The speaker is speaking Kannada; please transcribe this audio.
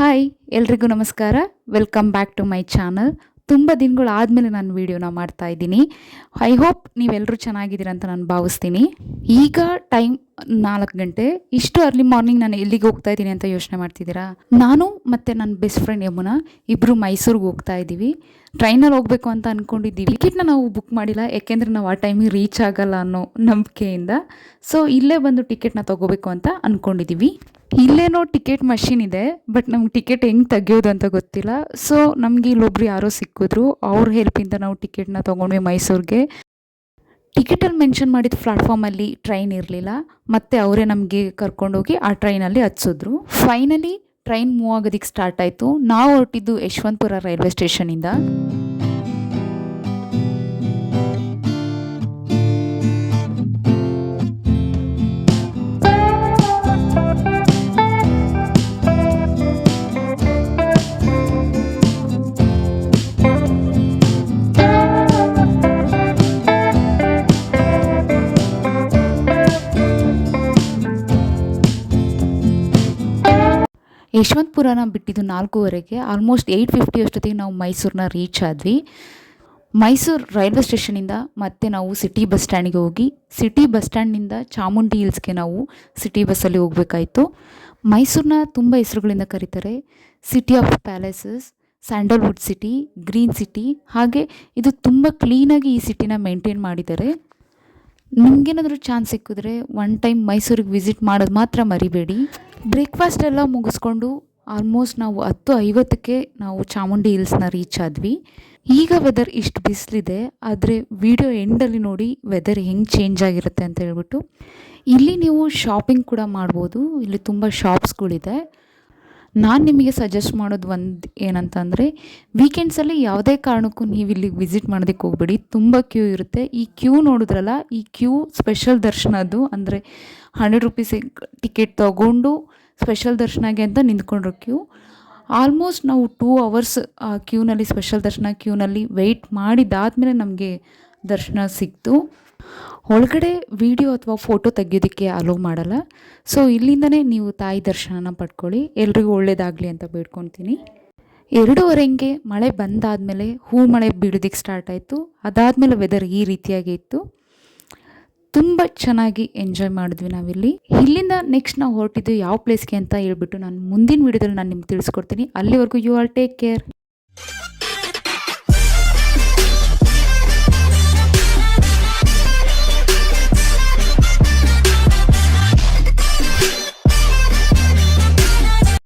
ಹಾಯ್, ಎಲ್ರಿಗೂ ನಮಸ್ಕಾರ. Welcome back to my channel ತುಂಬ ದಿನಗಳು ಆದಮೇಲೆ ನಾನು ವೀಡಿಯೋನ ಮಾಡ್ತಾ ಇದ್ದೀನಿ. ಐ ಹೋಪ್ ನೀವೆಲ್ಲರೂ ಚೆನ್ನಾಗಿದ್ದೀರ ಅಂತ ನಾನು ಭಾವಿಸ್ತೀನಿ. ಈಗ ಟೈಮ್ ನಾಲ್ಕು ಗಂಟೆ. ಇಷ್ಟು ಅರ್ಲಿ ಮಾರ್ನಿಂಗ್ ನಾನು ಎಲ್ಲಿಗೆ ಹೋಗ್ತಾ ಇದ್ದೀನಿ ಅಂತ ಯೋಚನೆ ಮಾಡ್ತಿದ್ದೀರಾ? ನಾನು ಮತ್ತು ನನ್ನ ಬೆಸ್ಟ್ ಫ್ರೆಂಡ್ ಯಮುನಾ ಇಬ್ಬರು ಮೈಸೂರಿಗೆ ಹೋಗ್ತಾ ಇದ್ದೀವಿ. ಟ್ರೈನಲ್ಲಿ ಹೋಗಬೇಕು ಅಂತ ಅಂದ್ಕೊಂಡಿದ್ದೀವಿ ಟಿಕೆಟ್ನ ನಾವು ಬುಕ್ ಮಾಡಿಲ್ಲ. ಯಾಕೆಂದರೆ ನಾವು ಆ ಟೈಮಿಗೆ ರೀಚ್ ಆಗಲ್ಲ ಅನ್ನೋ ನಂಬಿಕೆಯಿಂದ. ಸೊ ಇಲ್ಲೇ ಬಂದು ಟಿಕೆಟ್ನ ತೊಗೋಬೇಕು ಅಂತ ಅಂದ್ಕೊಂಡಿದ್ದೀವಿ ಇಲ್ಲೇನೋ ಟಿಕೆಟ್ ಮಷಿನ್ ಇದೆ ಬಟ್ ನಮ್ಗೆ ಟಿಕೆಟ್ ಹೆಂಗೆ ತೆಗಿಯೋದು ಅಂತ ಗೊತ್ತಿಲ್ಲ. ಸೊ ನಮಗೆ ಇಲ್ಲೊಬ್ರು ಯಾರೋ ಸಿಕ್ಕಿದ್ರು. ಅವ್ರ ಹೆಲ್ಪಿಂದ ನಾವು ಟಿಕೆಟ್ನ ತೊಗೊಂಡ್ವಿ ಮೈಸೂರಿಗೆ. ಟಿಕೆಟಲ್ಲಿ ಮೆನ್ಷನ್ ಮಾಡಿದ ಪ್ಲಾಟ್ಫಾರ್ಮಲ್ಲಿ ಟ್ರೈನ್ ಇರಲಿಲ್ಲ, ಮತ್ತು ಅವರೇ ನಮಗೆ ಕರ್ಕೊಂಡೋಗಿ ಆ ಟ್ರೈನಲ್ಲಿ ಹತ್ಸಿದ್ರು. ಫೈನಲಿ ಟ್ರೈನ್ ಮೂವ್ ಆಗೋದಕ್ಕೆ ಸ್ಟಾರ್ಟ್ ಆಯಿತು. ನಾವು ಹೊರಟಿದ್ದು ಯಶವಂತಪುರ ರೈಲ್ವೆ ಸ್ಟೇಷನಿಂದ. ಯಶವಂತಪುರನ ಬಿಟ್ಟಿದ್ದು ನಾಲ್ಕೂವರೆಗೆ ಆಲ್ಮೋಸ್ಟ್ ಏಯ್ಟ್ ಫಿಫ್ಟಿ ಅಷ್ಟೊತ್ತಿಗೆ ನಾವು ಮೈಸೂರನ್ನ ರೀಚ್ ಆದ್ವಿ. ಮೈಸೂರು ರೈಲ್ವೆ ಸ್ಟೇಷನಿಂದ ಮತ್ತೆ ನಾವು ಸಿಟಿ ಬಸ್ ಸ್ಟ್ಯಾಂಡಿಗೆ ಹೋಗಿ ಸಿಟಿ ಬಸ್ ಸ್ಟ್ಯಾಂಡ್ನಿಂದ ಚಾಮುಂಡಿ ಹಿಲ್ಸ್ಗೆ ನಾವು ಸಿಟಿ ಬಸ್ಸಲ್ಲಿ ಹೋಗಬೇಕಾಯಿತು. ಮೈಸೂರನ್ನ ತುಂಬ ಹೆಸರುಗಳಿಂದ ಕರೀತಾರೆ city of palaces sandalwood city green city ಹಾಗೆ ಇದು ತುಂಬ ಕ್ಲೀನಾಗಿ ಈ ಸಿಟಿನ ಮೇಂಟೈನ್ ಮಾಡಿದ್ದಾರೆ. ನಿಮಗೇನಾದರೂ ಚಾನ್ಸ್ ಸಿಕ್ಕಿದ್ರೆ ಒನ್ ಟೈಮ್ ಮೈಸೂರಿಗೆ ವಿಸಿಟ್ ಮಾಡೋದು ಮಾತ್ರ ಮರಿಬೇಡಿ. ಬ್ರೇಕ್ಫಾಸ್ಟ್ ಎಲ್ಲ ಮುಗಿಸ್ಕೊಂಡು ಆಲ್ಮೋಸ್ಟ್ ನಾವು ಹತ್ತು ಐವತ್ತಕ್ಕೆ ನಾವು ಚಾಮುಂಡಿ ಹಿಲ್ಸ್ನ ರೀಚ್ ಆದ್ವಿ. ಈಗ ವೆದರ್ ಇಷ್ಟು ಬಿಸಿಲಿದೆ, ಆದರೆ ವಿಡಿಯೋ ಎಂಡಲ್ಲಿ ನೋಡಿ ವೆದರ್ ಹೆಂಗೆ ಚೇಂಜ್ ಆಗಿರುತ್ತೆ ಅಂತ ಹೇಳ್ಬಿಟ್ಟು. ಇಲ್ಲಿ ನೀವು ಶಾಪಿಂಗ್ ಕೂಡ ಮಾಡ್ಬೋದು, ಇಲ್ಲಿ ತುಂಬ ಶಾಪ್ಸ್ಗಳಿದೆ ನಾನು ನಿಮಗೆ ಸಜೆಸ್ಟ್ ಮಾಡೋದು ಒಂದು ಏನಂತಂದರೆ ವೀಕೆಂಡ್ಸಲ್ಲಿ ಯಾವುದೇ ಕಾರಣಕ್ಕೂ ನೀವು ಇಲ್ಲಿಗೆ ವಿಸಿಟ್ ಮಾಡೋದಕ್ಕೆ ಹೋಗ್ಬೇಡಿ. ತುಂಬ ಕ್ಯೂ ಇರುತ್ತೆ. ಈ ಕ್ಯೂ ನೋಡಿದ್ರಲ್ಲ, ಈ ಕ್ಯೂ ಸ್ಪೆಷಲ್ ದರ್ಶನದ್ದು ಅಂದರೆ ಹಂಡ್ರೆಡ್ ರುಪೀಸ್ ಟಿಕೆಟ್ ತೊಗೊಂಡು ಸ್ಪೆಷಲ್ ದರ್ಶನಗೆ ಅಂತ ನಿಂತ್ಕೊಂಡ್ರು ಕ್ಯೂ ಆಲ್ಮೋಸ್ಟ್ ನಾವು ಟೂ ಅವರ್ಸ್ ಕ್ಯೂನಲ್ಲಿ ಸ್ಪೆಷಲ್ ದರ್ಶನ ಕ್ಯೂನಲ್ಲಿ ವೆಯ್ಟ್ ಮಾಡಿದಾದಮೇಲೆ ನಮಗೆ ದರ್ಶನ ಸಿಕ್ತು. ಒಳಗಡೆ ವಿಡಿಯೋ ಅಥವಾ ಫೋಟೋ ತೆಗೆಯೋದಕ್ಕೆ ಅಲೋ ಮಾಡಲ್ಲ. ಸೊ ಇಲ್ಲಿಂದನೇ ನೀವು ತಾಯಿ ದರ್ಶನನ ಪಡ್ಕೊಳ್ಳಿ. ಎಲ್ರಿಗೂ ಒಳ್ಳೇದಾಗಲಿ ಅಂತ ಬೇಡ್ಕೊತೀನಿ. ಎರಡೂವರೆಗೆ ಮಳೆ ಬಂದಾದಮೇಲೆ ಹೂ ಮಳೆ ಬೀಳೋದಕ್ಕೆ ಸ್ಟಾರ್ಟ್ ಆಯಿತು. ಅದಾದಮೇಲೆ ವೆದರ್ ಈ ರೀತಿಯಾಗಿ ಇತ್ತು. ತುಂಬ ಚೆನ್ನಾಗಿ ಎಂಜಾಯ್ ಮಾಡಿದ್ವಿ ನಾವಿಲ್ಲಿ. ಇಲ್ಲಿಂದ ನೆಕ್ಸ್ಟ್ ನಾವು ಹೊರಟಿದ್ದು ಯಾವ ಪ್ಲೇಸ್ಗೆ ಅಂತ ಹೇಳ್ಬಿಟ್ಟು ನಾನು ಮುಂದಿನ ವಿಡಿಯೋದಲ್ಲಿ ನಾನು ನಿಮ್ಗೆ ತಿಳಿಸ್ಕೊಡ್ತೀನಿ. ಅಲ್ಲಿವರೆಗೂ ಯು ಆರ್ ಟೇಕ್ ಕೇರ್